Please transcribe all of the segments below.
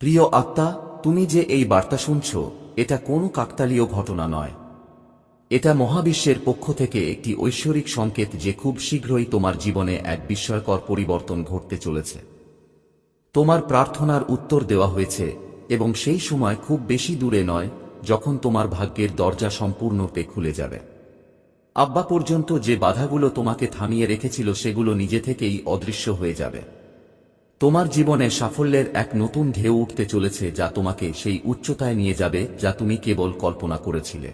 প্রিয় আত্মা, তুমি যে এই বার্তা শুনছ, এটা কোনো কাকতালীয় ঘটনা নয়। এটা মহাবিশ্বের পক্ষ থেকে একটি ঐশ্বরিক সংকেত যে খুব শীঘ্রই তোমার জীবনে এক বিস্ময়কর পরিবর্তন ঘটতে চলেছে। তোমার প্রার্থনার উত্তর দেওয়া হয়েছে, এবং সেই সময় খুব বেশি দূরে নয়, যখন তোমার ভাগ্যের দরজা সম্পূর্ণরূপে খুলে যাবে। আব্বা পর্যন্ত যে বাধাগুলো তোমাকে থামিয়ে রেখেছিল সেগুলো নিজে থেকেই অদৃশ্য হয়ে যাবে। তোমার জীবনে সাফল্যের এক নতুন ঢেউ উঠতে চলেছে যা তোমাকে সেই উচ্চতায় নিয়ে যাবে যা তুমি কেবল কল্পনা করেছিলে।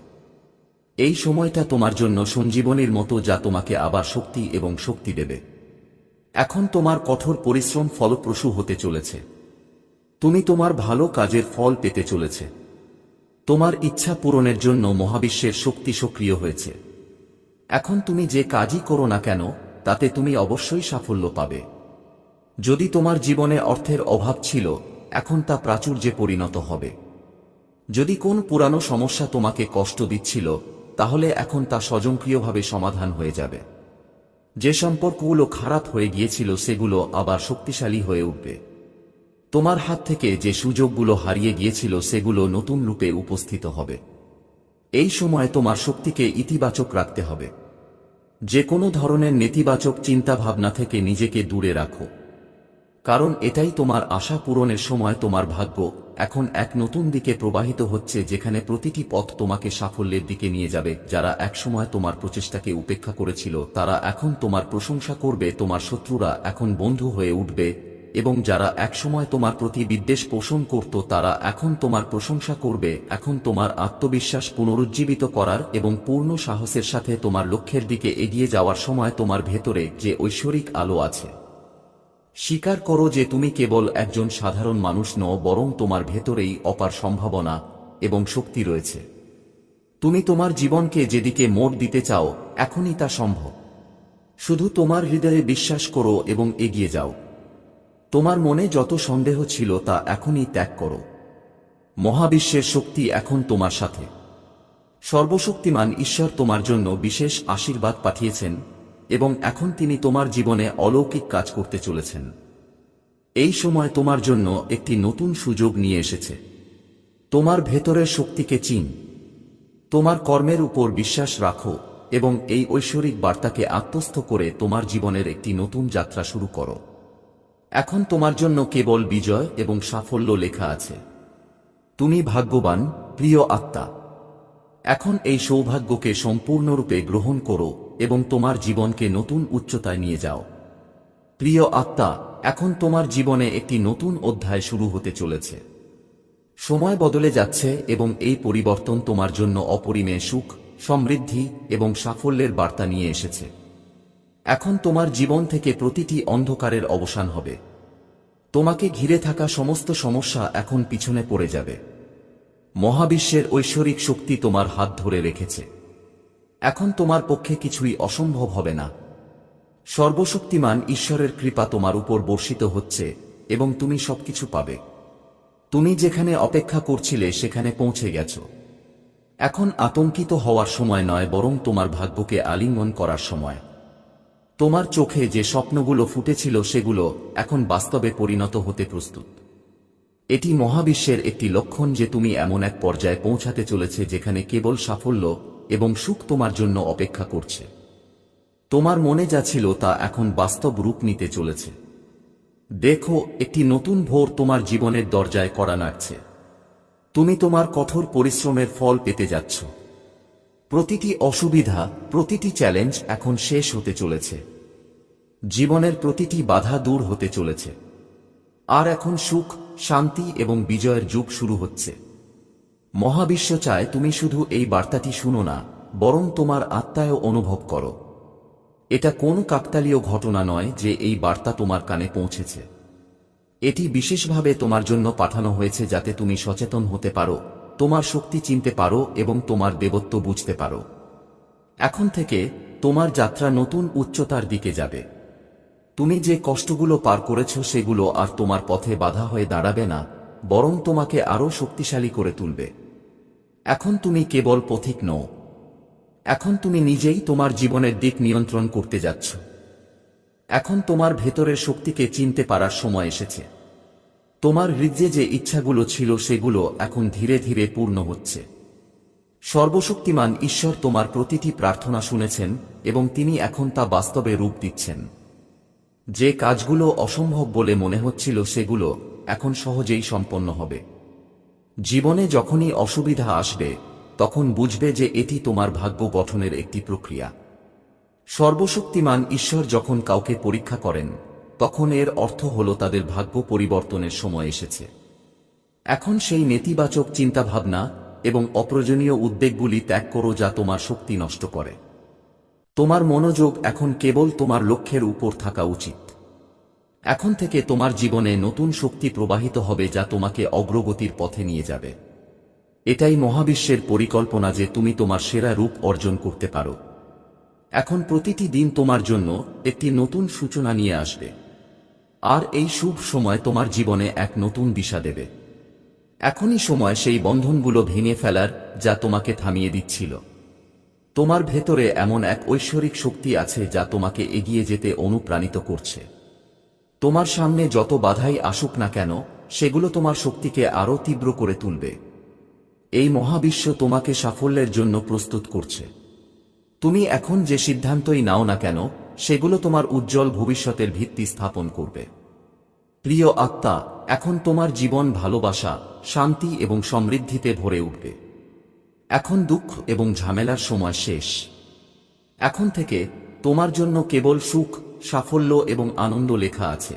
এই সময়টা তোমার জন্য সঞ্জীবনীর মতো যা তোমাকে আবার শক্তি এবং শক্তি দেবে। এখন তোমার কঠোর পরিশ্রম ফলপ্রসূ হতে চলেছে। তুমি তোমার ভালো কাজের ফল পেতে চলেছে। তোমার ইচ্ছা পূরণের জন্য মহাবিশ্বের শক্তি সক্রিয় হয়েছে। এখন তুমি যে কাজই করো না কেন, তাতে তুমি অবশ্যই সাফল্য পাবে। যদি তোমার জীবনে অর্থের অভাব ছিল, এখন তা প্রাচুর্যে পরিণত হবে। যদি কোন পুরানো সমস্যা তোমাকে কষ্ট দিচ্ছিল, তাহলে এখন তা স্বয়ংক্রিয়ভাবে সমাধান হয়ে যাবে। যে সম্পর্কগুলো খারাপ হয়ে গিয়েছিল, সেগুলো আবার শক্তিশালী হয়ে উঠবে। তোমার হাত থেকে যে সুযোগগুলো হারিয়ে গিয়েছিল, সেগুলো নতুন রূপে উপস্থিত হবে। এই সময় তোমার শক্তিকে ইতিবাচক রাখতে হবে। যে কোনো ধরনের নেতিবাচক চিন্তাভাবনা থেকে নিজেকে দূরে রাখো। কারণ এটাই তোমার আশা পূরণের সময় তোমার ভাগ্য। এখন এক নতুন দিকে প্রবাহিত হচ্ছে যেখানে প্রতিটি পথ তোমাকে সাফল্যের দিকে নিয়ে যাবে। যারা একসময় তোমার প্রচেষ্টাকে উপেক্ষা করেছিল, তারা এখন তোমার প্রশংসা করবে, তোমার শত্রুরা এখন বন্ধু হয়ে উঠবে। এবং যারা একসময় তোমার প্রতি বিদ্বেষ পোষণ করত, তারা এখন তোমার প্রশংসা করবে। এখন তোমার আত্মবিশ্বাস পুনরুজ্জীবিত করার এবং পূর্ণ সাহসের সাথে তোমার লক্ষ্যের দিকে এগিয়ে যাওয়ার সময় তোমার ভেতরে যে ঐশ্বরিক আলো আছে। স্বীকার করো যে তুমি কেবল একজন সাধারণ মানুষ নও, বরং তোমার ভেতরেই অপার সম্ভাবনা এবং শক্তি রয়েছে। তুমি তোমার জীবনকে যেদিকে মোড় দিতে চাও, এখনই তা সম্ভব। শুধু তোমার হৃদয়ে বিশ্বাস করো এবং এগিয়ে যাও। তোমার মনে যত সন্দেহ ছিল তা এখনই ত্যাগ করো। মহাবিশ্বের শক্তি এখন তোমার সাথে। সর্বশক্তিমান ঈশ্বর তোমার জন্য বিশেষ আশীর্বাদ পাঠিয়েছেন এবং এখন তিনি তোমার জীবনে অলৌকিক কাজ করতে চলেছেন। এই সময় তোমার জন্য একটি নতুন সুযোগ নিয়ে এসেছে। তোমার ভেতরের শক্তিকে চিন। তোমার কর্মের উপর বিশ্বাস রাখো এবং এই ঐশ্বরিক বার্তাকে আত্মস্থ করে তোমার জীবনের একটি নতুন যাত্রা শুরু করো। এখন তোমার জন্য কেবল বিজয় এবং সাফল্য লেখা আছে। তুমি ভাগ্যবান, প্রিয় আত্মা। এখন এই সৌভাগ্যকে সম্পূর্ণরূপে গ্রহণ করো এবং তোমার জীবনকে নতুন উচ্চতায় নিয়ে যাও। প্রিয় আত্মা, এখন তোমার জীবনে একটি নতুন অধ্যায় শুরু হতে চলেছে। সময় বদলে যাচ্ছে এবং এই পরিবর্তন তোমার জন্য অপরিমেয় সুখ, সমৃদ্ধি এবং সাফল্যের বার্তা নিয়ে এসেছে। এখন তোমার জীবন থেকে প্রতিটি অন্ধকারের অবসান হবে। তোমাকে ঘিরে থাকা সমস্ত সমস্যা এখন পিছনে পড়ে যাবে। মহাবিশ্বের ঐশ্বরিক শক্তি তোমার হাত ধরে রেখেছে। এখন তোমার পক্ষে কিছুই অসম্ভব হবে না। সর্বশক্তিমান ঈশ্বরের কৃপা তোমার উপর বর্ষিত হচ্ছে এবং তুমি সবকিছু পাবে। তুমি যেখানে অপেক্ষা করছিলে সেখানে পৌঁছে গেছ। এখন আতঙ্কিত হওয়ার সময় নয়, বরং তোমার ভাগ্যকে আলিঙ্গন করার সময়। তোমার চোখে যে স্বপ্নগুলো ফুটেছিল সেগুলো এখন বাস্তবে পরিণত হতে প্রস্তুত। এটি মহাবিশ্বের একটি লক্ষণ যে তুমি এমন এক পর্যায়ে পৌঁছাতে চলেছে যেখানে কেবল সাফল্য এবং সুখ তোমার জন্য অপেক্ষা করছে। তোমার মনে যা ছিল তা এখন বাস্তব রূপ নিতে চলেছে। দেখো, একটি নতুন ভোর তোমার জীবনের দরজায় করা নাড়ছে। তুমি তোমার কঠোর পরিশ্রমের ফল পেতে যাচ্ছ। প্রতিটি অসুবিধা, প্রতিটি চ্যালেঞ্জ এখন শেষ হতে চলেছে। জীবনের প্রতিটি বাধা দূর হতে চলেছে। আর এখন সুখ শান্তি এবং বিজয়ের যুগ শুরু হচ্ছে। মহাবিশ্ব চায় তুমি শুধু এই বার্তাটি শুনো না, বরং তোমার আত্মায়ও অনুভব করো। এটা কোন কাকতালীয় ঘটনা নয় যে এই বার্তা তোমার কানে পৌঁছেছে। এটি বিশেষভাবে তোমার জন্য পাঠানো হয়েছে যাতে তুমি সচেতন হতে পারো, তোমার শক্তি চিনতে পারো এবং তোমার দেবত্ব বুঝতে পারো। এখন থেকে তোমার যাত্রা নতুন উচ্চতার দিকে যাবে। তুমি যে কষ্টগুলো পার করেছ সেগুলো আর তোমার পথে বাধা হয়ে দাঁড়াবে না, বরং তোমাকে আরও শক্তিশালী করে তুলবে। এখন তুমি কেবল পথিক নও। এখন তুমি নিজেই তোমার জীবনের দিক নিয়ন্ত্রণ করতে যাচ্ছ। এখন তোমার ভেতরের শক্তিকে চিনতে পারার সময় এসেছে। তোমার হৃদয়ে যে ইচ্ছাগুলো ছিল সেগুলো এখন ধীরে ধীরে পূর্ণ হচ্ছে। সর্বশক্তিমান ঈশ্বর তোমার প্রতিটি প্রার্থনা শুনেছেন এবং তিনি এখন তা বাস্তবে রূপ দিচ্ছেন। যে কাজগুলো অসম্ভব বলে মনে হচ্ছিল সেগুলো এখন সহজেই সম্পন্ন হবে। জীবনে যখনই অসুবিধা আসবে, তখন বুঝবে যে এটি তোমার ভাগ্য গঠনের একটি প্রক্রিয়া। সর্বশক্তিমান ঈশ্বর যখন কাউকে পরীক্ষা করেন, তখন এর অর্থ হল তাদের ভাগ্য পরিবর্তনের সময় এসেছে। এখন সেই নেতিবাচক চিন্তাভাবনা এবং অপ্রয়োজনীয় উদ্বেগগুলি ত্যাগ করো যা তোমার শক্তি নষ্ট করে। তোমার মনোযোগ এখন কেবল তোমার লক্ষ্যের উপর থাকা উচিত। এখন থেকে তোমার জীবনে নতুন শক্তি প্রবাহিত হবে যা তোমাকে অগ্রগতির পথে নিয়ে যাবে। এটাই মহাবিশ্বের পরিকল্পনা যে তুমি তোমার সেরা রূপ অর্জন করতে পারো। এখন প্রতিটি দিন তোমার জন্য একটি নতুন সূচনা নিয়ে আসবে। আর এই শুভ সময় তোমার জীবনে এক নতুন দিশা দেবে। এখনই সময় সেই বন্ধনগুলো ভেঙে ফেলার যা তোমাকে থামিয়ে দিচ্ছিল। তোমার ভেতরে এমন এক ঐশ্বরিক শক্তি আছে যা তোমাকে এগিয়ে যেতে অনুপ্রাণিত করছে। তোমার সামনে যত বাধাই আসুক না কেন, সেগুলো তোমার শক্তিকে আরও তীব্র করে তুলবে। এই মহাবিশ্ব তোমাকে সাফল্যের জন্য প্রস্তুত করছে। তুমি এখন যে সিদ্ধান্তই নাও না কেন, সেগুলো তোমার উজ্জ্বল ভবিষ্যতের ভিত্তি স্থাপন করবে। প্রিয় আত্মা, এখন তোমার জীবন ভালোবাসা, শান্তি এবং সমৃদ্ধিতে ভরে উঠবে। এখন দুঃখ এবং ঝামেলার সময় শেষ। এখন থেকে তোমার জন্য কেবল সুখ, সাফল্য এবং আনন্দ লেখা আছে।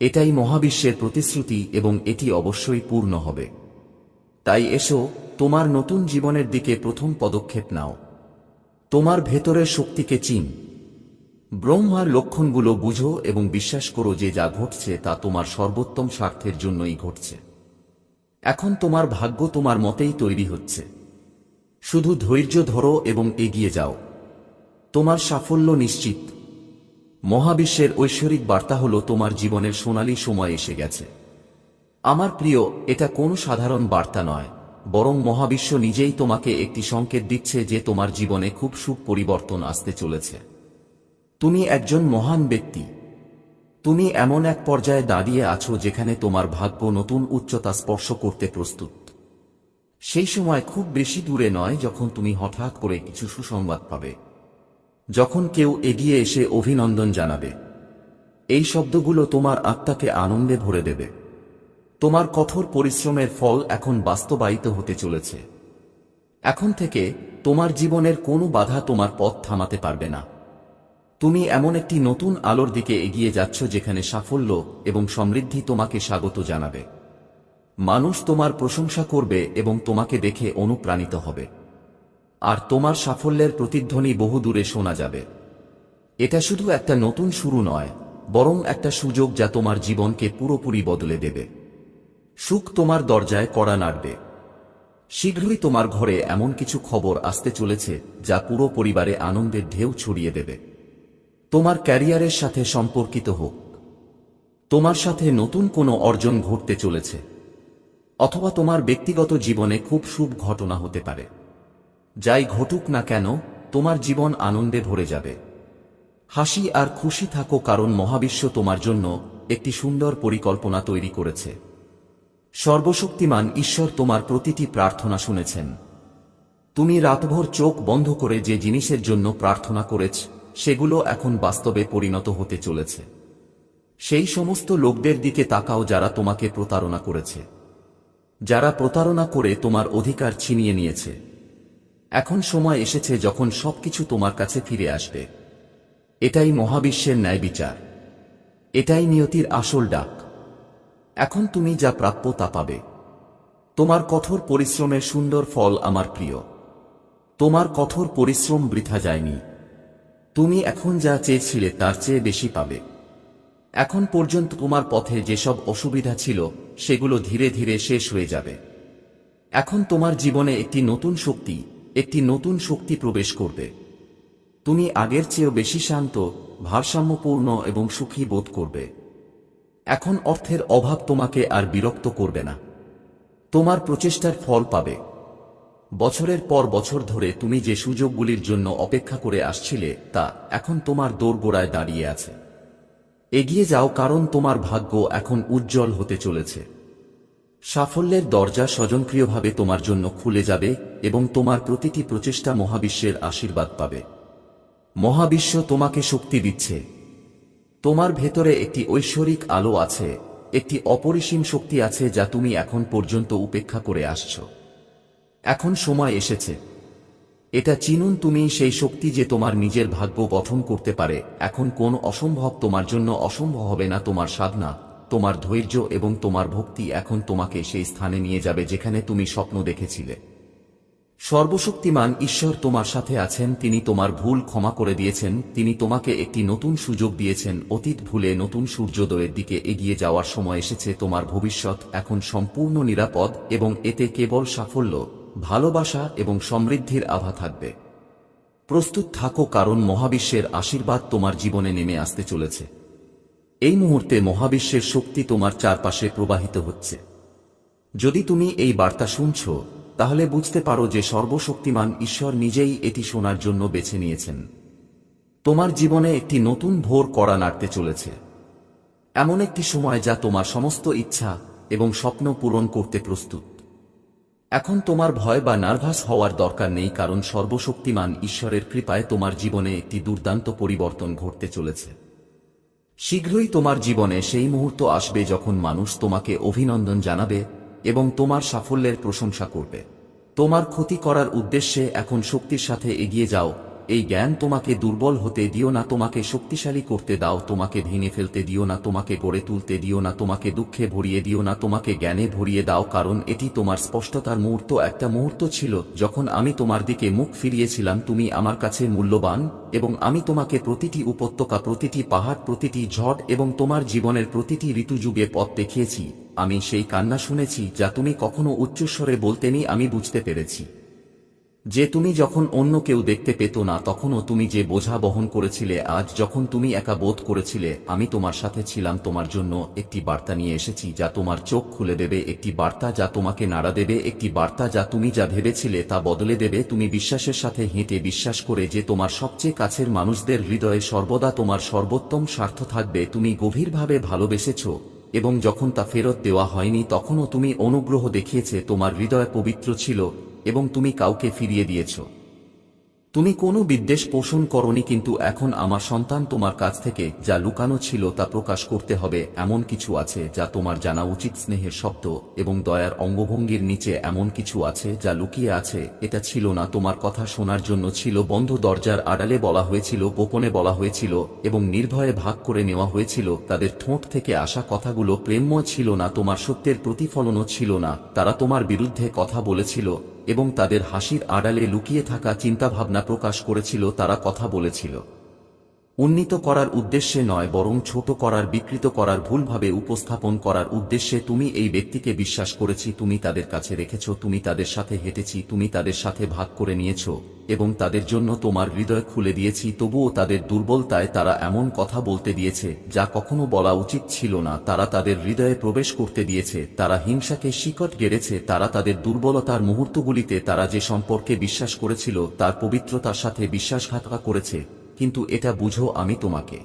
এটাই মহাবিশ্বের প্রতিশ্রুতি এবং এটি অবশ্যই পূর্ণ হবে। তাই এসো, তোমার নতুন জীবনের দিকে প্রথম পদক্ষেপ নাও। তোমার ভেতরের শক্তিকে চিন। ব্রহ্মার লক্ষণগুলো বুঝো এবং বিশ্বাস করো যে যা ঘটছে তা তোমার সর্বোত্তম স্বার্থের জন্যই ঘটছে। এখন তোমার ভাগ্য তোমার মতেই তৈরি হচ্ছে। শুধু ধৈর্য ধরো এবং এগিয়ে যাও। তোমার সাফল্য নিশ্চিত। মহাবিশ্বের ঐশ্বরিক বার্তা হল, তোমার জীবনের সোনালী সময় এসে গেছে। আমার প্রিয়, এটা কোনো সাধারণ বার্তা নয়, বরং মহাবিশ্ব নিজেই তোমাকে একটি সংকেত দিচ্ছে যে তোমার জীবনে খুব সুখ পরিবর্তন আসতে চলেছে। তুমি একজন মহান ব্যক্তি। তুমি এমন এক পর্যায়ে দাঁড়িয়ে আছো যেখানে তোমার ভাগ্য নতুন উচ্চতা স্পর্শ করতে প্রস্তুত। সেই সময় খুব বেশি দূরে নয় যখন তুমি হঠাৎ করে কিছু সুসংবাদ পাবে। যখন কেউ এগিয়ে এসে অভিনন্দন জানাবে। এই শব্দগুলো তোমার আত্মাকে আনন্দে ভরে দেবে। তোমার কঠোর পরিশ্রমের ফল এখন বাস্তবায়িত হতে চলেছে। এখন থেকে তোমার জীবনের কোনো বাধা তোমার পথ থামাতে পারবে না। তুমি এমন একটি নতুন আলোর দিকে এগিয়ে যাচ্ছ যেখানে সাফল্য এবং সমৃদ্ধি তোমাকে স্বাগত জানাবে। মানুষ তোমার প্রশংসা করবে এবং তোমাকে দেখে অনুপ্রাণিত হবে। আর তোমার সাফল্যের প্রতিধ্বনি বহুদূরে শোনা যাবে। এটা শুধু একটা নতুন শুরু নয়, বরং একটা সুযোগ যা তোমার জীবনকে পুরোপুরি বদলে দেবে। সুখ তোমার দরজায় কড়া নাড়বে। শীঘ্রই তোমার ঘরে এমন কিছু খবর আসতে চলেছে যা পুরো পরিবারে আনন্দের ঢেউ ছড়িয়ে দেবে। তোমার ক্যারিয়ারের সাথে সম্পর্কিত হোক। তোমার সাথে নতুন কোনো অর্জন ঘটতে চলেছে। অথবা তোমার ব্যক্তিগত জীবনে খুব শুভ ঘটনা হতে পারে। যাই ঘটুক না কেন, তোমার জীবন আনন্দে ভরে যাবে। হাসি আর খুশি থাকো কারণ মহাবিশ্ব তোমার জন্য একটি সুন্দর পরিকল্পনা তৈরি করেছে। সর্বশক্তিমান ঈশ্বর তোমার প্রতিটি প্রার্থনা শুনেছেন। তুমি রাতভর চোখ বন্ধ করে যে জিনিসের জন্য প্রার্থনা করেছ, সেগুলো এখন বাস্তবে পরিণত হতে চলেছে। সেই সমস্ত লোকদের দিকে তাকাও যারা তোমাকে প্রতারণা করেছে। যারা প্রতারণা করে তোমার অধিকার ছিনিয়ে নিয়েছে। এখন সময় এসেছে যখন সবকিছু তোমার কাছে ফিরে আসবে। এটাই মহাবিশ্বের ন্যায় বিচার। এটাই নিয়তির আসল ডাক। এখন তুমি যা প্রাপ্য তা পাবে। তোমার কঠোর পরিশ্রমের সুন্দর ফল আমার প্রিয়। তোমার কঠোর পরিশ্রম বৃথা যায়নি। তুমি এখন যা চেয়েছিলে তার চেয়ে বেশি পাবে। এখন পর্যন্ত তোমার পথে যেসব অসুবিধা ছিল, সেগুলো ধীরে ধীরে শেষ হয়ে যাবে। এখন তোমার জীবনে একটি নতুন শক্তি, একটি নতুন শক্তি প্রবেশ করবে। তুমি আগের চেয়েও বেশি শান্ত, ভারসাম্যপূর্ণ এবং সুখী বোধ করবে। এখন অর্থের অভাব তোমাকে আর বিরক্ত করবে না। তোমার প্রচেষ্টার ফল পাবে। বছরের পর বছর ধরে তুমি যে সুযোগগুলির জন্য অপেক্ষা করে আসছিলে, তা এখন তোমার দোরগোড়ায় দাঁড়িয়ে আছে। এগিয়ে যাও কারণ তোমার ভাগ্য এখন উজ্জ্বল হতে চলেছে। সাফল্যের দরজা স্বজনক্রিয়ভাবে তোমার জন্য খুলে যাবে এবং তোমার প্রতিটি প্রচেষ্টা মহাবিশ্বের আশীর্বাদ পাবে। মহাবিশ্ব তোমাকে শক্তি দিচ্ছে। তোমার ভেতরে একটি ঐশ্বরিক আলো আছে, একটি অপরিসীম শক্তি আছে যা তুমি এখন পর্যন্ত উপেক্ষা করে আসছ। এখন সময় এসেছে। এটা চিনুন তুমি সেই শক্তি যে তোমার নিজের ভাগ্য গঠন করতে পারে। এখন কোন অসম্ভব তোমার জন্য অসম্ভব হবে না তোমার সাধনা, তোমার ধৈর্য এবং তোমার ভক্তি এখন তোমাকে সেই স্থানে নিয়ে যাবে যেখানে তুমি স্বপ্ন দেখেছিলে। সর্বশক্তিমান ঈশ্বর তোমার সাথে আছেন, তিনি তোমার ভুল ক্ষমা করে দিয়েছেন, তিনি তোমাকে একটি নতুন সুযোগ দিয়েছেন, অতীত ভুলে নতুন সূর্যোদয়ের দিকে এগিয়ে যাওয়ার সময় এসেছে, তোমার ভবিষ্যৎ এখন সম্পূর্ণ নিরাপদ এবং এতে কেবল সাফল্য। ভালোবাসা এবং সমৃদ্ধির আভা থাকবে। প্রস্তুত থাকো কারণ মহাবিশ্বের আশীর্বাদ তোমার জীবনে নেমে আসতে চলেছে। এই মুহূর্তে মহাবিশ্বের শক্তি তোমার চারপাশে প্রবাহিত হচ্ছে। যদি তুমি এই বার্তা শুনছ, তাহলে বুঝতে পারো যে সর্বশক্তিমান ঈশ্বর নিজেই এটি শোনার জন্য বেছে নিয়েছেন। তোমার জীবনে একটি নতুন ভোর করা নাড়তে চলেছে। এমন একটি সময় যা তোমার সমস্ত ইচ্ছা এবং স্বপ্ন পূরণ করতে প্রস্তুত। এখন তোমার ভয় বা নার্ভাস হওয়ার দরকার নেই কারণ সর্বশক্তিমান ঈশ্বরের কৃপায় তোমার জীবনে একটি দুর্দান্ত পরিবর্তন ঘটতে চলেছে। শীঘ্রই তোমার জীবনে সেই মুহূর্ত আসবে যখন মানুষ তোমাকে অভিনন্দন জানাবে এবং তোমার সাফল্যের প্রশংসা করবে। তোমার ক্ষতি করার উদ্দেশ্যে এখন শক্তির সাথে এগিয়ে যাও এই জ্ঞান তোমাকে দুর্বল হতে দিও না, তোমাকে শক্তিশালী করতে দাও, তোমাকে ভেঙে ফেলতে দিও না, তোমাকে গড়ে তুলতে দিও না, তোমাকে দুঃখে ভরিয়ে দিও না, তোমাকে জ্ঞানে ভরিয়ে দাও, কারণ এটি তোমার স্পষ্টতার মুহূর্ত, একটা মুহূর্ত ছিল, যখন আমি তোমার দিকে মুখ ফিরিয়েছিলাম, তুমি আমার কাছে মূল্যবান, এবং আমি তোমাকে প্রতিটি উপত্যকা, প্রতিটি পাহাড়, প্রতিটি ঝড়, এবং তোমার জীবনের প্রতিটি ঋতুযুগে পথ দেখিয়েছি। আমি সেই কান্না শুনেছি, যা তুমি কখনো উচ্চস্বরে বলতেনি আমি বুঝতে পেরেছি। যে তুমি যখন অন্য কেউ দেখতে পেত না, তখনও তুমি যে বোঝা বহন করেছিলে, আজ যখন তুমি একা বোধ করেছিলে, আমি তোমার সাথে ছিলাম, তোমার জন্য একটি বার্তা নিয়ে এসেছি, যা তোমার চোখ খুলে দেবে, একটি বার্তা যা তোমাকে নাড়া দেবে, একটি বার্তা যা তুমি যা ভেবেছিলে তা বদলে দেবে, তুমি বিশ্বাসের সাথে হেঁটে বিশ্বাস করে যে তোমার সবচেয়ে কাছের মানুষদের হৃদয়ে সর্বদা তোমার সর্বোত্তম স্বার্থ থাকবে, তুমি গভীরভাবে ভালোবেসেছ, এবং যখন তা ফেরত দেওয়া হয়নি, তখনও তুমি অনুগ্রহ দেখিয়েছে, তোমার হৃদয় পবিত্র ছিল এবং তুমি কাউকে ফিরিয়ে দিয়েছ। তুমি কোনো বিদ্বেষ পোষণ করনি, কিন্তু এখন আমার সন্তান তোমার কাছ থেকে যা লুকানো ছিল তা প্রকাশ করতে হবে। এমন কিছু আছে যা তোমার জানা উচিত স্নেহের শব্দ এবং দয়ার অঙ্গভঙ্গির নিচে এমন কিছু আছে যা লুকিয়ে আছে। এটা ছিল না, তোমার কথা শোনার জন্য ছিল বন্ধ দরজার আড়ালে বলা হয়েছিল, গোপনে বলা হয়েছিল এবং নির্ভয়ে ভাগ করে নেওয়া হয়েছিল। তাদের ঠোঁট থেকে আসা কথাগুলো প্রেমময় ছিল না, তোমার সত্যের প্রতিফলনও ছিল না। তারা তোমার বিরুদ্ধে কথা বলেছিল। এবং তাদের হাসির আড়ালে লুকিয়ে থাকা চিন্তাভাবনা প্রকাশ করেছিল তারা কথা বলেছিল। উন্নীত করার উদ্দেশ্যে নয়, বরং ছোট করার, বিকৃত করার, ভুলভাবে উপস্থাপন করার উদ্দেশ্যে তুমি এই ব্যক্তিকে বিশ্বাস করেছি, তুমি তাদের কাছে রেখেছ, তুমি তাদের সাথে হেঁটেছি, তুমি তাদের সাথে ভাগ করে নিয়েছ, এবং তাদের জন্য তোমার হৃদয় খুলে দিয়েছি, তবুও তাদের দুর্বলতায় তারা এমন কথা বলতে দিয়েছে, যা কখনো বলা উচিত ছিল না। তারা তাদের হৃদয়ে প্রবেশ করতে দিয়েছে, তারা হিংসাকে শিকট গেড়েছে, তারা তাদের দুর্বলতার মুহূর্তগুলিতে তারা যে সম্পর্কে বিশ্বাস করেছিল, তার পবিত্রতার সাথে বিশ্বাসঘাতকা করেছে। কিন্তু এটা বুঝো আমি তোমাকে।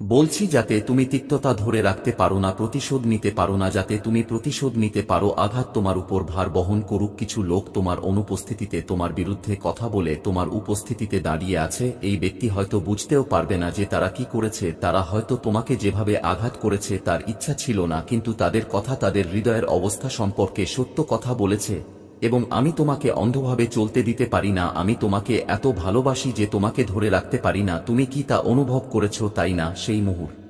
বলছি যাতে তুমি তিক্ততা ধরে রাখতে পারো না, প্রতিশোধ নিতে পারো না, যাতে তুমি প্রতিশোধ নিতে পারো, আঘাত তোমার উপর ভার বহন করুক, কিছু লোক তোমার অনুপস্থিতিতে তোমার বিরুদ্ধে কথা বলে তোমার উপস্থিতিতে দাঁড়িয়ে আছে, এই ব্যক্তি হয়তো বুঝতেও পারবে না যে তারা কি করেছে, তারা হয়তো তোমাকে যেভাবে আঘাত করেছে তার ইচ্ছা ছিল না, কিন্তু তাদের কথা, তাদের হৃদয়ের অবস্থা সম্পর্কে সত্য কথা বলেছে। এবং আমি তোমাকে অন্ধভাবে চলতে দিতে পারি না, আমি তোমাকে এত ভালোবাসি যে তোমাকে ধরে রাখতে পারি না, তুমি কি তা অনুভব করেছ তাই না, সেই মুহূর্ত।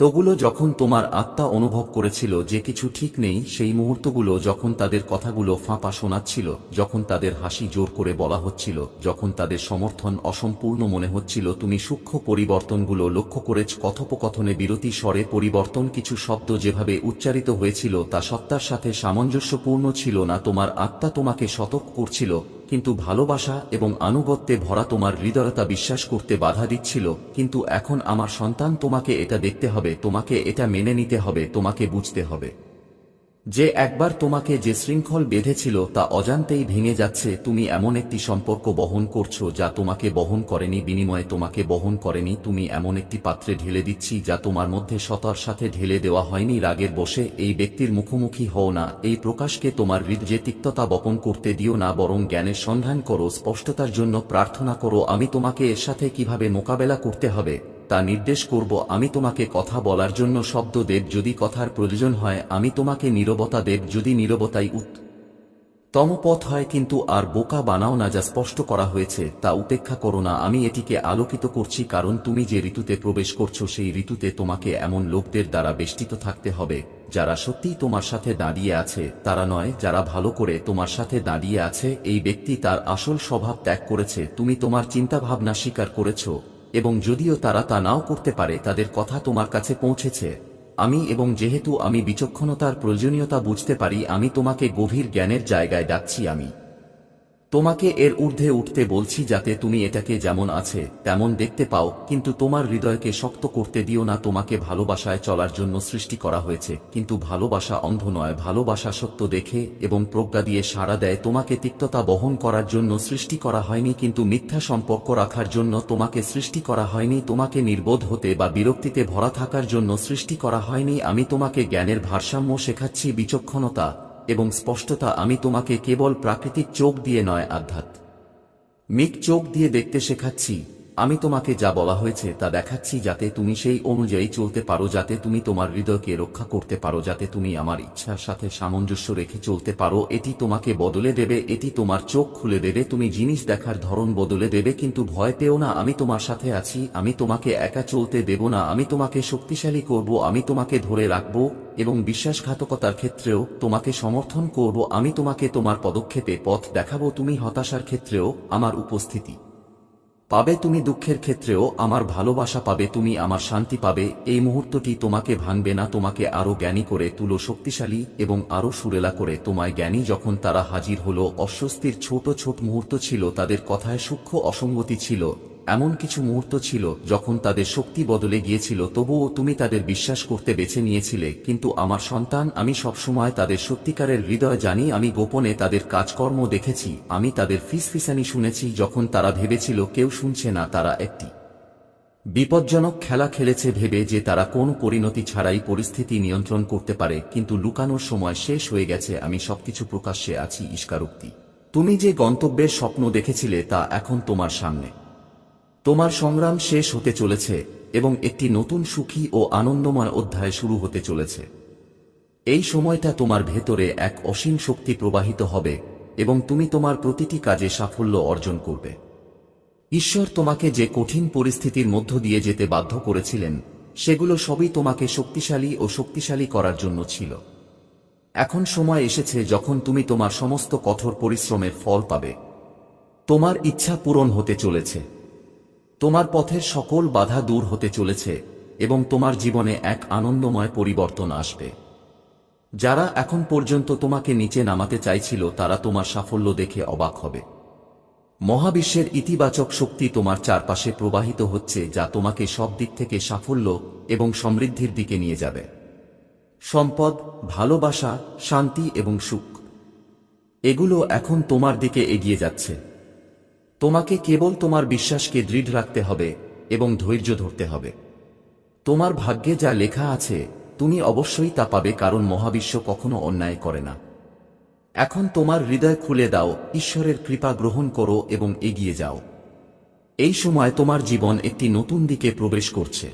তোগুলো যখন তোমার আত্মা অনুভব করেছিল যে কিছু ঠিক নেই, সেই মুহূর্তগুলো যখন তাদের কথাগুলো ফাঁপা শোনাচ্ছিল, যখন তাদের হাসি জোর করে বলা হচ্ছিল, যখন তাদের সমর্থন অসম্পূর্ণ মনে হচ্ছিল, তুমি সূক্ষ্ম পরিবর্তনগুলো লক্ষ্য করেছ কথোপকথনে বিরতি স্বরে পরিবর্তন কিছু শব্দ যেভাবে উচ্চারিত হয়েছিল তা সত্তার সাথে সামঞ্জস্যপূর্ণ ছিল না, তোমার আত্মা তোমাকে সতর্ক করছিল কিন্তু ভালোবাসা এবং আনুগত্যে ভরা তোমার হৃদয়তা বিশ্বাস করতে বাধা দিচ্ছিল, কিন্তু এখন আমার সন্তান তোমাকে এটা দেখতে হবে, তোমাকে এটা মেনে নিতে হবে, তোমাকে বুঝতে হবে। যে একবার তোমাকে যে শৃঙ্খল বেঁধেছিল তা অজান্তেই ভেঙে যাচ্ছে, তুমি এমন একটি সম্পর্ক বহন করছ যা তোমাকে বহন করেনি, বিনিময়ে তোমাকে বহন করেনি, তুমি এমন একটি পাত্রে ঢেলে দিচ্ছি যা তোমার মধ্যে সতার সাথে ঢেলে দেওয়া হয়নি, রাগের বসে এই ব্যক্তির মুখোমুখি হও না, এই প্রকাশকে তোমার হৃদয়ে তিক্ততা বপন করতে দিও না, বরং জ্ঞানের সন্ধান করো, স্পষ্টতার জন্য প্রার্থনা করো, আমি তোমাকে এর সাথে কীভাবে মোকাবেলা করতে হবে? তা নির্দেশ করব, আমি তোমাকে কথা বলার জন্য শব্দ দেব যদি কথার প্রয়োজন হয়, আমি তোমাকে নীরবতা দেব যদি নীরবতাই উত্তম পথ হয় কিন্তু আর বোকা বানাও না যা স্পষ্ট করা হয়েছে, তা উপেক্ষা করো না, আমি এটিকে আলোকিত করছি কারণ তুমি যে ঋতুতে প্রবেশ করছ সেই ঋতুতে তোমাকে এমন লোকদের দ্বারা বেষ্টিত থাকতে হবে, যারা সত্যিই তোমার সাথে দাঁড়িয়ে আছে, তারা নয়, যারা ভালো করে তোমার সাথে দাঁড়িয়ে আছে, এই ব্যক্তি তার আসল স্বভাব ত্যাগ করেছে, তুমি তোমার চিন্তাভাবনা স্বীকার করেছ। এবং যদিও তারা তা নাও করতে পারে, তাদের কথা তোমার কাছে পৌঁছেছে। আমি এবং যেহেতু আমি বিচক্ষণতার প্রয়োজনীয়তা বুঝতে পারি, আমি তোমাকে গভীর জ্ঞানের জায়গায় ডাকছি আমি। তোমাকে এর ঊর্ধ্বে উঠতে বলছি যাতে তুমি এটাকে যেমন আছে, তেমন দেখতে পাও, কিন্তু তোমার হৃদয়কে শক্ত করতে দিও না, তোমাকে ভালোবাসায় চলার জন্য সৃষ্টি করা হয়েছে, কিন্তু ভালোবাসা অন্ধ নয়, ভালোবাসা সত্য দেখে এবং প্রজ্ঞা দিয়ে সাড়া দেয়, তোমাকে তিক্ততা বহন করার জন্য সৃষ্টি করা হয়নি, কিন্তু মিথ্যা সম্পর্ক রাখার জন্য তোমাকে সৃষ্টি করা হয়নি, তোমাকে নির্বোধ হতে বা বিরক্তিতে ভরা থাকার জন্য সৃষ্টি করা হয়নি, আমি তোমাকে জ্ঞানের ভারসাম্য শেখাচ্ছি, বিচক্ষণতা এবং স্পষ্টতা আমি তোমাকে কেবল প্রাকৃতিক চোখ দিয়ে নয় আধ্যাত্ম মিক চোখ দিয়ে দেখতে শেখাচ্ছি। আমি তোমাকে যা বলা হয়েছে তা দেখাচ্ছি যাতে তুমি সেই অনুযায়ী চলতে পারো, যাতে তুমি তোমার হৃদয়কে রক্ষা করতে পারো, যাতে তুমি আমার ইচ্ছার সাথে সামঞ্জস্য রেখে চলতে পারো। এটি তোমাকে বদলে দেবে, এটি তোমার চোখ খুলে দেবে, তুমি জিনিস দেখার ধরন বদলে দেবে, কিন্তু ভয় পেও না, আমি তোমার সাথে আছি, আমি তোমাকে একা চলতে দেব না, আমি তোমাকে শক্তিশালী করব, আমি তোমাকে ধরে রাখব এবং বিশ্বাসঘাতকতার ক্ষেত্রেও তোমাকে সমর্থন করব, আমি তোমাকে তোমার পদক্ষেপে পথ দেখাবো, তুমি হতাশার ক্ষেত্রেও আমার উপস্থিতি। পাবে তুমি দুঃখের ক্ষেত্রেও, আমার ভালোবাসা পাবে, তুমি আমার শান্তি পাবে, এই মুহূর্তটি তোমাকে ভাঙবে না, তোমাকে আরও জ্ঞানী করে তুলো, শক্তিশালী এবং আরও সুরেলা করে। তোমায় জ্ঞানী যখন তারা হাজির হলো, অস্বস্তির ছোট ছোট মুহূর্ত ছিল, তাদের কথায় সূক্ষ্ম অসঙ্গতি ছিল। এমন কিছু মুহূর্ত ছিল যখন তাদের শক্তি বদলে গিয়েছিল, তবুও তুমি তাদের বিশ্বাস করতে বেছে নিয়েছিলে, কিন্তু আমার সন্তান, আমি সবসময় তাদের সত্যিকারের হৃদয় জানি, আমি গোপনে তাদের কাজকর্ম দেখেছি, আমি তাদের ফিসফিসানি শুনেছি, যখন তারা ভেবেছিল কেউ শুনছে না, তারা একটি বিপজ্জনক খেলা খেলেছে ভেবে যে তারা কোন পরিণতি ছাড়াই পরিস্থিতি নিয়ন্ত্রণ করতে পারে, কিন্তু লুকানোর সময় শেষ হয়ে গেছে, আমি সবকিছু প্রকাশ্যে আছি, ইস্কারোক্তি। তুমি যে গন্তব্যের স্বপ্ন দেখেছিলে, তা এখন তোমার সামনে। তোমার সংগ্রাম শেষ হতে চলেছে এবং একটি নতুন সুখী ও আনন্দময় অধ্যায় শুরু হতে চলেছে। এই সময়টা তোমার ভেতরে এক অসীম শক্তি প্রবাহিত হবে এবং তুমি তোমার প্রতিটি কাজে সাফল্য অর্জন করবে। ঈশ্বর তোমাকে যে কঠিন পরিস্থিতির মধ্য দিয়ে যেতে বাধ্য করেছিলেন, সেগুলো সবই তোমাকে শক্তিশালী ও শক্তিশালী করার জন্য ছিল। এখন সময় এসেছে যখন তুমি তোমার সমস্ত কঠোর পরিশ্রমের ফল পাবে। তোমার ইচ্ছা পূরণ হতে চলেছে। তোমার পথের সকল বাধা দূর হতে চলেছে এবং তোমার জীবনে এক আনন্দময় পরিবর্তন আসবে। যারা এখন পর্যন্ত তোমাকে নিচে নামাতে চাইছিল, তারা তোমার সাফল্য দেখে অবাক হবে। মহাবিশ্বের ইতিবাচক শক্তি তোমার চারপাশে প্রবাহিত হচ্ছে, যা তোমাকে সব দিক থেকে সাফল্য এবং সমৃদ্ধির দিকে নিয়ে যাবে। সম্পদ, ভালোবাসা, শান্তি এবং সুখ, এগুলো এখন তোমার দিকে এগিয়ে যাচ্ছে। তোমাকে কেবল তোমার বিশ্বাসকে দৃঢ় রাখতে হবে এবং ধৈর্য ধরতে হবে। তোমার ভাগ্যে যা লেখা আছে, তুমি অবশ্যই তা পাবে কারণ মহাবিশ্ব কখনো অন্যায় করে না। এখন তোমার হৃদয় খুলে দাও, ঈশ্বরের কৃপা গ্রহণ করো এবং এগিয়ে যাও। এই সময় তোমার জীবন একটি নতুন দিকে প্রবেশ করছে।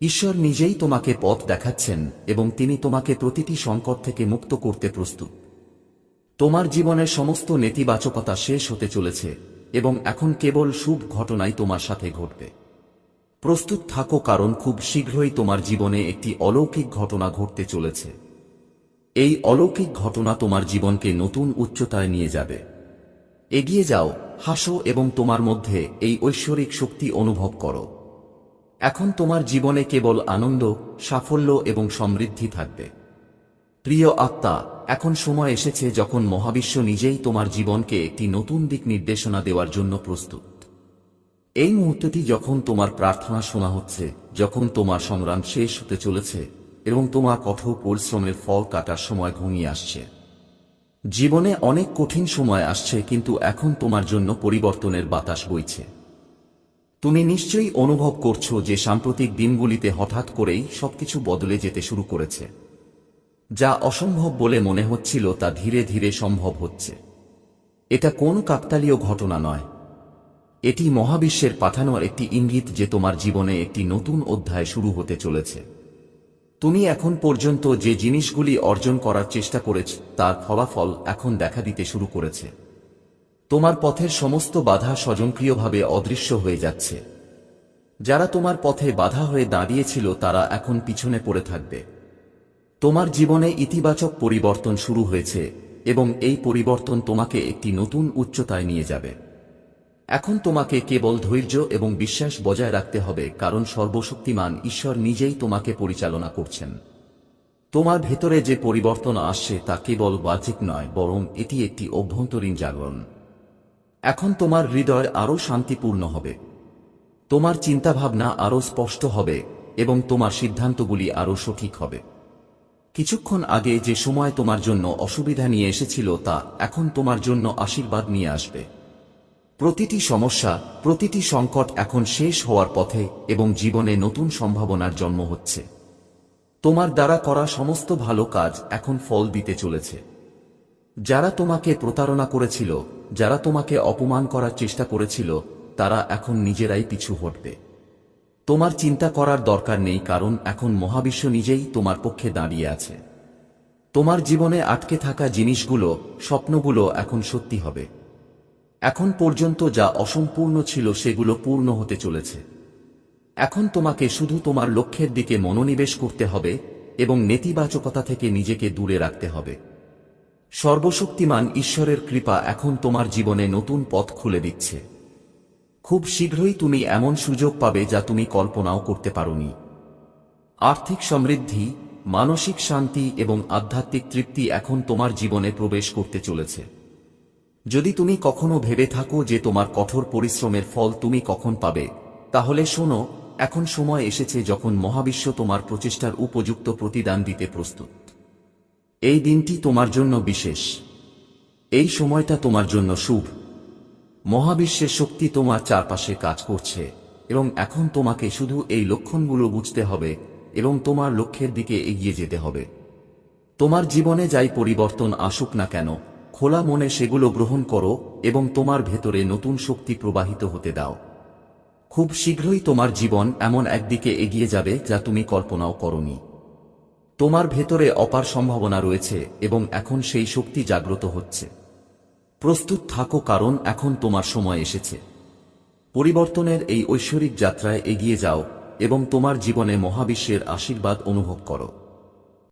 ঈশ্বর নিজেই তোমাকে পথ দেখাচ্ছেন এবং তিনি তোমাকে প্রতিটি সংকট থেকে মুক্ত করতে প্রস্তুত। তোমার জীবনের সমস্ত নেতিবাচকতা শেষ হতে চলেছে। এবং এখন কেবল শুভ ঘটনাই তোমার সাথে ঘটবে। প্রস্তুত থাকো কারণ খুব শীঘ্রই তোমার জীবনে একটি অলৌকিক ঘটনা ঘটতে চলেছে। এই অলৌকিক ঘটনা তোমার জীবনকে নতুন উচ্চতায় নিয়ে যাবে। এগিয়ে যাও, হাসো এবং তোমার মধ্যে এই ঐশ্বরিক শক্তি অনুভব করো। এখন তোমার জীবনে কেবল আনন্দ, সাফল্য এবং সমৃদ্ধি থাকবে। প্রিয় আত্মা এখন সময় এসেছে যখন মহাবিশ্ব নিজেই তোমার জীবনকে একটি নতুন দিক নির্দেশনা দেওয়ার জন্য প্রস্তুত। এই মুহূর্তটি যখন তোমার প্রার্থনা শোনা হচ্ছে, যখন তোমার সংগ্রাম শেষ হতে চলেছে, এবং তোমার কঠোর পরিশ্রমের ফল কাটার সময় ঘনিয়ে আসছে। জীবনে অনেক কঠিন সময় আসছে, কিন্তু এখন তোমার জন্য পরিবর্তনের বাতাস বইছে। তুমি নিশ্চয়ই অনুভব করছ যে সাম্প্রতিক দিনগুলিতে হঠাৎ করেই সবকিছু বদলে যেতে শুরু করেছে। যা অসম্ভব বলে মনে হচ্ছিল তা ধীরে ধীরে সম্ভব হচ্ছে। এটা কোন কাকতালীয় ঘটনা নয়। এটি মহাবিশ্বের পাঠানো একটি ইঙ্গিত যে তোমার জীবনে একটি নতুন অধ্যায় শুরু হতে চলেছে। তুমি এখন পর্যন্ত যে জিনিসগুলি অর্জন করার চেষ্টা করেছ, তার ফলাফল এখন দেখা দিতে শুরু করেছে। তোমার পথের সমস্ত বাধা স্বজনক্রিয়ভাবে অদৃশ্য হয়ে যাচ্ছে। যারা তোমার পথে বাধা হয়ে দাঁড়িয়েছিল, তারা এখন পিছনে পড়ে থাকবে। তোমার জীবনে ইতিবাচক পরিবর্তন শুরু হয়েছে এবং এই পরিবর্তন তোমাকে একটি নতুন উচ্চতায় নিয়ে যাবে। এখন তোমাকে কেবল ধৈর্য এবং বিশ্বাস বজায় রাখতে হবে কারণ সর্বশক্তিমান ঈশ্বর নিজেই তোমাকে পরিচালনা করছেন। তোমার ভেতরে যে পরিবর্তন আসছে তা কেবল বাহ্যিক নয়, বরং এটি একটি অভ্যন্তরীণ জাগরণ। এখন তোমার হৃদয় আরও শান্তিপূর্ণ হবে। তোমার চিন্তাভাবনা আরও স্পষ্ট হবে এবং তোমার সিদ্ধান্তগুলি আরও সঠিক হবে। কিছুক্ষণ আগে যে সময় তোমার জন্য অসুবিধা নিয়ে এসেছিল তা এখন তোমার জন্য আশীর্বাদ নিয়ে আসবে। প্রতিটি সমস্যা, প্রতিটি সংকট এখন শেষ হওয়ার পথে এবং জীবনে নতুন সম্ভাবনার জন্ম হচ্ছে। তোমার দ্বারা করা সমস্ত ভালো কাজ এখন ফল দিতে চলেছে। যারা তোমাকে প্রতারণা করেছিল, যারা তোমাকে অপমান করার চেষ্টা করেছিল, তারা এখন নিজেরাই পিছু হটবে। তোমার চিন্তা করার দরকার নেই কারণ এখন মহাবিশ্ব নিজেই তোমার পক্ষে দাঁড়িয়ে আছে। তোমার জীবনে আটকে থাকা জিনিসগুলো, স্বপ্নগুলো এখন সত্যি হবে। এখন পর্যন্ত যা অসম্পূর্ণ ছিল সেগুলো পূর্ণ হতে চলেছে। এখন তোমাকে শুধু তোমার লক্ষ্যের দিকে মনোনিবেশ করতে হবে এবং নেতিবাচকতা থেকে নিজেকে দূরে রাখতে হবে। সর্বশক্তিমান ঈশ্বরের কৃপা এখন তোমার জীবনে নতুন পথ খুলে দিচ্ছে। খুব শীঘ্রই তুমি এমন সুযোগ পাবে যা তুমি কল্পনাও করতে পারোনি। আর্থিক সমৃদ্ধি, মানসিক শান্তি এবং আধ্যাত্মিক তৃপ্তি এখন তোমার জীবনে প্রবেশ করতে চলেছে। যদি তুমি কখনো ভেবে থাকো যে তোমার কঠোর পরিশ্রমের ফল তুমি কখন পাবে, তাহলে শোনো, এখন সময় এসেছে যখন মহাবিশ্ব তোমার প্রচেষ্টার উপযুক্ত প্রতিদান দিতে প্রস্তুত। এই দিনটি তোমার জন্য বিশেষ। এই সময়টা তোমার জন্য শুভ। মহাবিশ্বের শক্তি তোমার চারপাশে কাজ করছে, এবং এখন তোমাকে শুধু এই লক্ষণগুলো বুঝতে হবে, এবং তোমার লক্ষ্যের দিকে এগিয়ে যেতে হবে। তোমার জীবনে যাই পরিবর্তন আসুক না কেন, খোলা মনে সেগুলো গ্রহণ করো, এবং তোমার ভেতরে নতুন শক্তি প্রবাহিত হতে দাও। খুব শীঘ্রই তোমার জীবন এমন একদিকে এগিয়ে যাবে যা তুমি কল্পনাও করনি। তোমার ভেতরে অপার সম্ভাবনা রয়েছে, এবং এখন সেই শক্তি জাগ্রত হচ্ছে। প্রস্তুত থাকো কারণ এখন তোমার সময় এসেছে। পরিবর্তনের এই ঐশ্বরিক যাত্রায় এগিয়ে যাও এবং তোমার জীবনে মহাবিশ্বের আশীর্বাদ অনুভব করো।